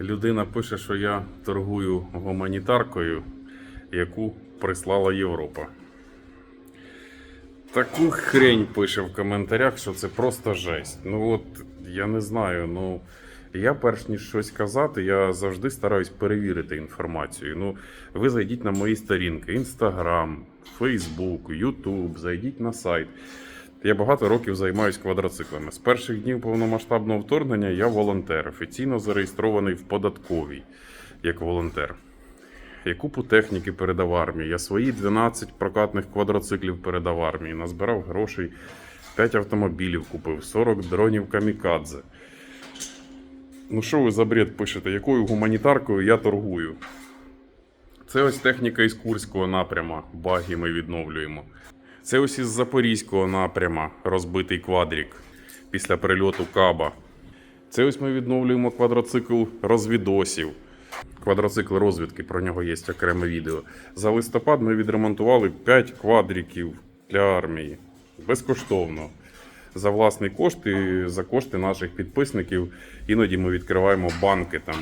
Людина пише, що я торгую гуманітаркою, яку прислала Європа. Таку хрень пише в коментарях, що це просто жесть. Ну от я не знаю. Ну я перш ніж щось казати, я завжди стараюсь перевірити інформацію. Ну, ви зайдіть на мої сторінки: Інстаграм, Фейсбук, Ютуб, зайдіть на сайт. Я багато років займаюся квадроциклами. З перших днів повномасштабного вторгнення я волонтер, офіційно зареєстрований в податковій як волонтер. Я купу техніки передав армії. Я свої 12 прокатних квадроциклів передав армії. Назбирав грошей, 5 автомобілів купив, 40 дронів камікадзе. Ну що ви за бред пишете? Якою гуманітаркою я торгую? Це ось техніка із Курського напряма. Баги ми відновлюємо. Це ось із Запорізького напряма розбитий квадрік після прильоту Каба. Це ось ми відновлюємо квадроцикл розвідосів. Квадроцикл розвідки, про нього є окреме відео. За листопад ми відремонтували 5 квадриків для армії безкоштовно. За власний кошт і за кошти наших підписників. Іноді ми відкриваємо банки там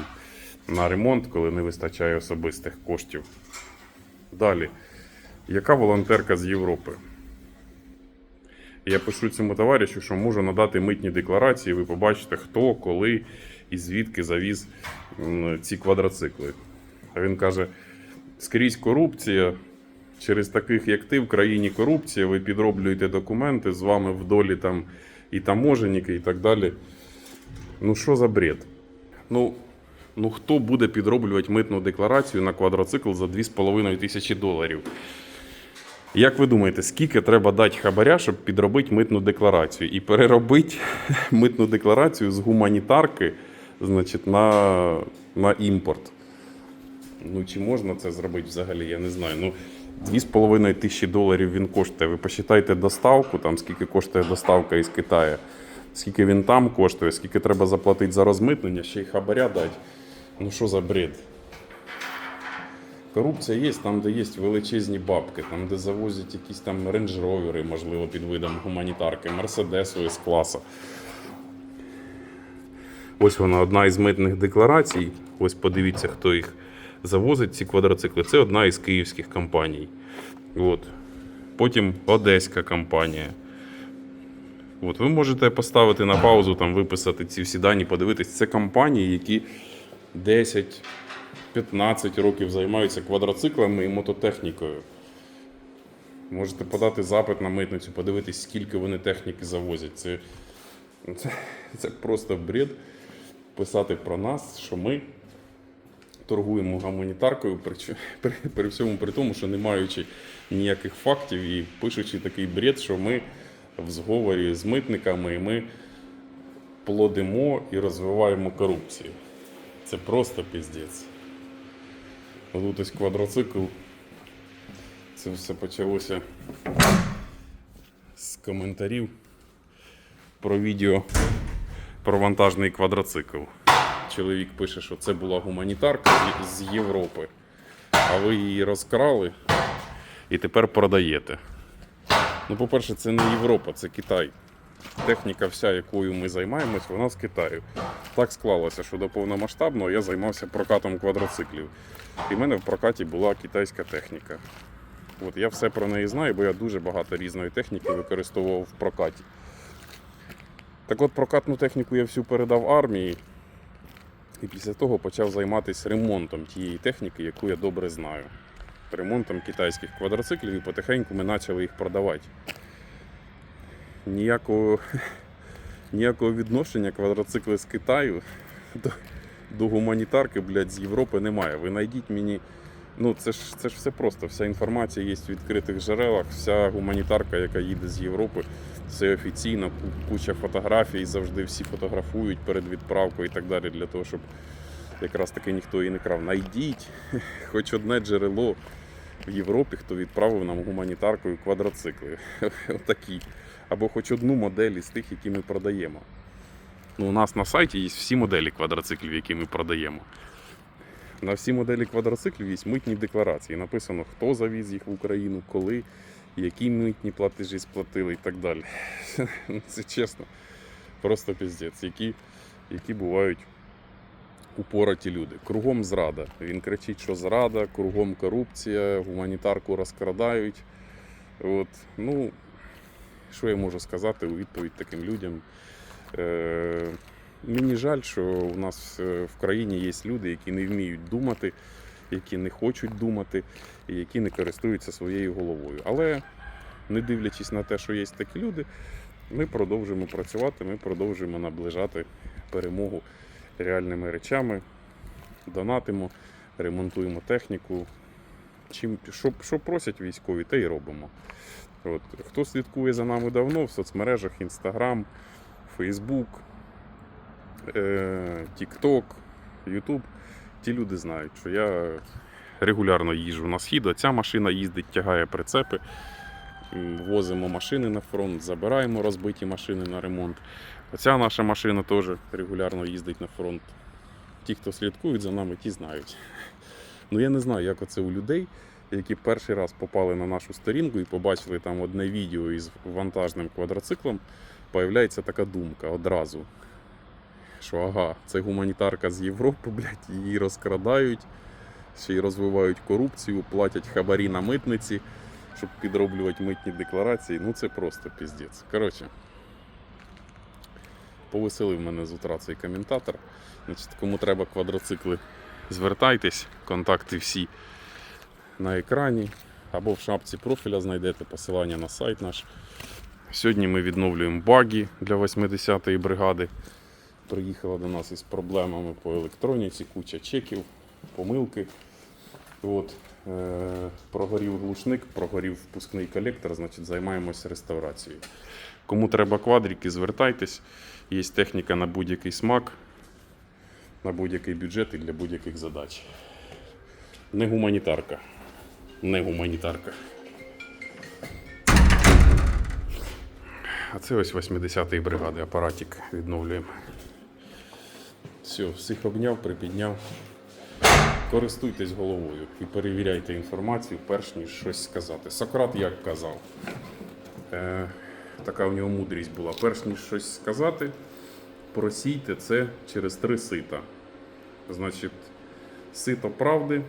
на ремонт, коли не вистачає особистих коштів. Далі. Яка волонтерка з Європи? Я пишу цьому товаришу, що можу надати митні декларації. Ви побачите, хто, коли і звідки завіз ці квадроцикли. А він каже: скрізь корупція. Через таких, як ти, в країні корупція, ви підроблюєте документи, з вами в долі там і таможенники, і так далі. Ну що за бред? Ну, ну хто буде підроблювати митну декларацію на квадроцикл за 2,5 тисячі доларів? Як ви думаєте, скільки треба дати хабаря, щоб підробити митну декларацію і переробити митну декларацію з гуманітарки значить, на, на імпорт? Ну, чи можна це зробити взагалі? Я не знаю. Ну, 2,5 тисячі доларів він коштує. Ви посчитайте доставку, там, скільки коштує доставка із Китаю, скільки він там коштує, скільки треба заплатити за розмитнення, ще й хабаря дати. Ну що за бред? Корупція є там, де є величезні бабки, там, де завозять якісь там рейндж-ровери, можливо, під видом гуманітарки, мерседесу з класу. Ось вона одна із митних декларацій. Ось подивіться, хто їх завозить, ці квадроцикли. Це одна із київських компаній. От. Потім одеська компанія. От, ви можете поставити на паузу, там, виписати ці всі дані, подивитись. Це компанії, які 10-15 років займаються квадроциклами і мототехнікою. Можете подати запит на митницю, подивитись, скільки вони техніки завозять. Це, це, це просто бред писати про нас, що ми торгуємо гуманітаркою, при, при, при всьому при тому, що не маючи ніяких фактів і пишучи такий бред, що ми в зговорі з митниками і ми плодимо і розвиваємо корупцію. Це просто піздець. Тут ось квадроцикл. Це все почалося з коментарів про відео про вантажний квадроцикл. Чоловік пише, що це була гуманітарка з Європи, а ви її розкрали і тепер продаєте. Ну, по-перше, це не Європа, це Китай. Техніка, вся, якою ми займаємось, вона з Китаю. Так склалося, що до повномасштабного я займався прокатом квадроциклів. І в мене в прокаті була китайська техніка. От я все про неї знаю, бо я дуже багато різної техніки використовував в прокаті. Так от прокатну техніку я всю передав армії. І після того почав займатися ремонтом тієї техніки, яку я добре знаю. Ремонтом китайських квадроциклів і потихеньку ми почали їх продавати. Ніякого, ніякого відношення квадроцикли з Китаю до, до гуманітарки, блядь, з Європи немає. Ви знайдіть мені. Ну, це ж, це ж все просто. Вся інформація є в відкритих джерелах, вся гуманітарка, яка їде з Європи, все офіційно, куча фотографій, завжди всі фотографують перед відправкою і так далі, для того, щоб якраз таки ніхто її не крав. Найдіть хоч одне джерело в Європі, хто відправив нам гуманітаркою квадроцикли. Отакі. Або хоч одну модель із тих, які ми продаємо. Ну, у нас на сайті є всі моделі квадроциклів, які ми продаємо. На всі моделі квадроциклів є митні декларації. Написано, хто завіз їх в Україну, коли, які митні платежі сплатили і так далі. Ну, Це чесно, просто піздець, які, які бувають упораті люди. Кругом зрада. Він кричить, що зрада, кругом корупція, гуманітарку розкрадають. От, ну, що я можу сказати у відповідь таким людям? Е, мені жаль, що у нас е, в країні є люди, які не вміють думати, які не хочуть думати, і які не користуються своєю головою. Але не дивлячись на те, що є такі люди, ми продовжуємо працювати, ми продовжуємо наближати перемогу реальними речами, донатимо, ремонтуємо техніку. Чим, що, що просять військові, те й робимо. От. Хто слідкує за нами давно в соцмережах Facebook, е, TikTok, YouTube, ті люди знають, що я регулярно їжджу на схід, ця машина їздить, тягає прицепи, возимо машини на фронт, забираємо розбиті машини на ремонт. Оця наша машина теж регулярно їздить на фронт. Ті, хто слідкують за нами, ті знають. Ну я не знаю, як оце у людей, які перший раз попали на нашу сторінку і побачили там одне відео із вантажним квадроциклом, появляється така думка одразу. Що ага, це гуманітарка з Європи, блядь, її розкрадають, ще й розвивають корупцію, платять хабарі на митниці, щоб підроблювати митні декларації. Ну це просто піздець. Коротше, повеселив мене з утра цей коментатор. Значить, кому треба квадроцикли, звертайтесь, контакти всі на екрані або в шапці профіля знайдете посилання на сайт наш. Сьогодні ми відновлюємо баги для 80-ї бригади. Приїхала до нас із проблемами по електроніці, куча чеків, помилки. От, прогорів глушник, прогорів впускний колектор, значить займаємося реставрацією. Кому треба квадрики, звертайтесь. Є техніка на будь-який смак, на будь-який бюджет і для будь-яких задач. Не гуманітарка. Не гуманітарка. А це ось 80-ї бригади апаратик відновлюємо. Все, всіх обняв, припідняв. Користуйтесь головою і перевіряйте інформацію, перш ніж щось сказати. Сократ як казав. Е, така у нього мудрість була. Перш ніж щось сказати, просійте це через три сита. Значить, сито правди,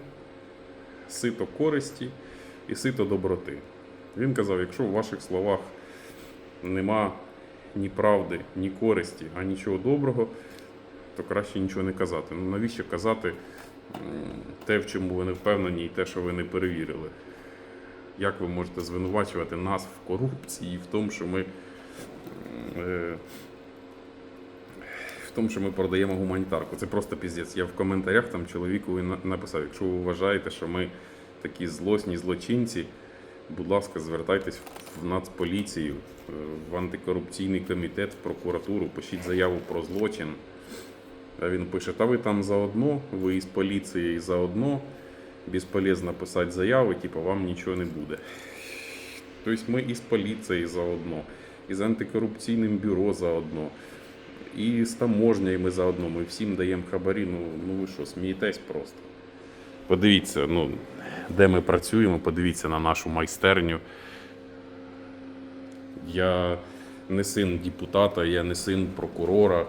сито користі і сито доброти. Він казав, якщо в ваших словах нема ні правди, ні користі, а нічого доброго, то краще нічого не казати. Ну навіщо казати те, в чому ви не впевнені, і те, що ви не перевірили? Як ви можете звинувачувати нас в корупції, в тому, що ми е, в тому, що ми продаємо гуманітарку. Це просто піздець. Я в коментарях там чоловікові на- написав, якщо ви вважаєте, що ми такі злосні злочинці, будь ласка, звертайтесь в Нацполіцію, е, в антикорупційний комітет, в прокуратуру, пишіть заяву про злочин. А він пише: та ви там заодно, ви із поліцією заодно, безполезно писати заяви, типу вам нічого не буде. Тобто ми із поліцією заодно, і з антикорупційним бюро заодно, і з таможнею ми заодно. Ми всім даємо хабарі. Ну, ну ви що, смієтесь просто. Подивіться, ну, де ми працюємо, подивіться на нашу майстерню. Я не син депутата, я не син прокурора.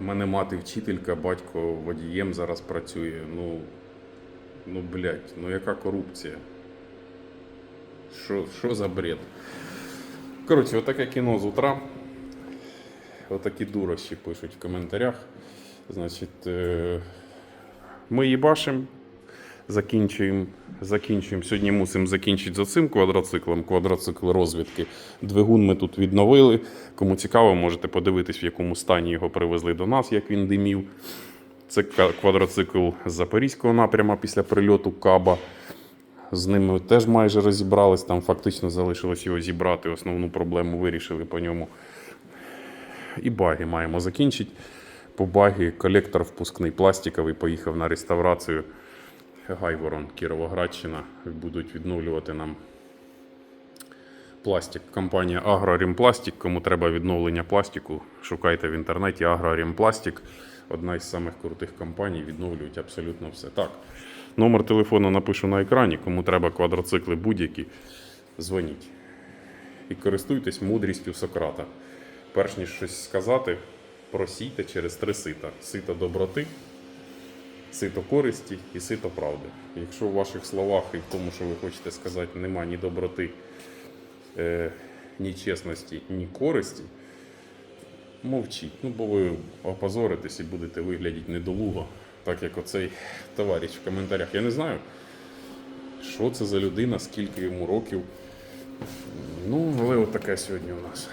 Мене мати вчителька, батько водієм зараз працює. Ну, ну блядь, ну яка корупція? Що, що за бред? Коротше, отаке кіно з утра. Отакі дурощі пишуть в коментарях. Значить, е, ми їбашимо, закінчуємо. Закінчуємо. Сьогодні мусимо закінчити за цим квадроциклом, квадроцикл розвідки. Двигун ми тут відновили. Кому цікаво, можете подивитись, в якому стані його привезли до нас, як він димів. Це квадроцикл з Запорізького напряму після прильоту Каба. З ними теж майже розібрались. Там фактично залишилось його зібрати. Основну проблему вирішили по ньому. І баги маємо закінчити. По багі колектор впускний пластиковий поїхав на реставрацію. Гайворон, Кіровоградщина. Будуть відновлювати нам пластик. Компанія Агрорімпластик. Кому треба відновлення пластику, шукайте в інтернеті Агрорімпластик. Одна із самих крутих компаній, відновлюють абсолютно все. Так, номер телефону напишу на екрані. Кому треба квадроцикли будь-які, дзвоніть. І користуйтесь мудрістю Сократа. Перш ніж щось сказати, просійте через три сита: сито доброти, сито користі і сито правди. Якщо в ваших словах і в тому, що ви хочете сказати, нема ні доброти, е, ні чесності, ні користі, мовчіть. Ну, бо ви опозоритесь і будете виглядати недолуго, так як оцей товариш в коментарях. Я не знаю, що це за людина, скільки йому років. Ну, але от таке сьогодні у нас.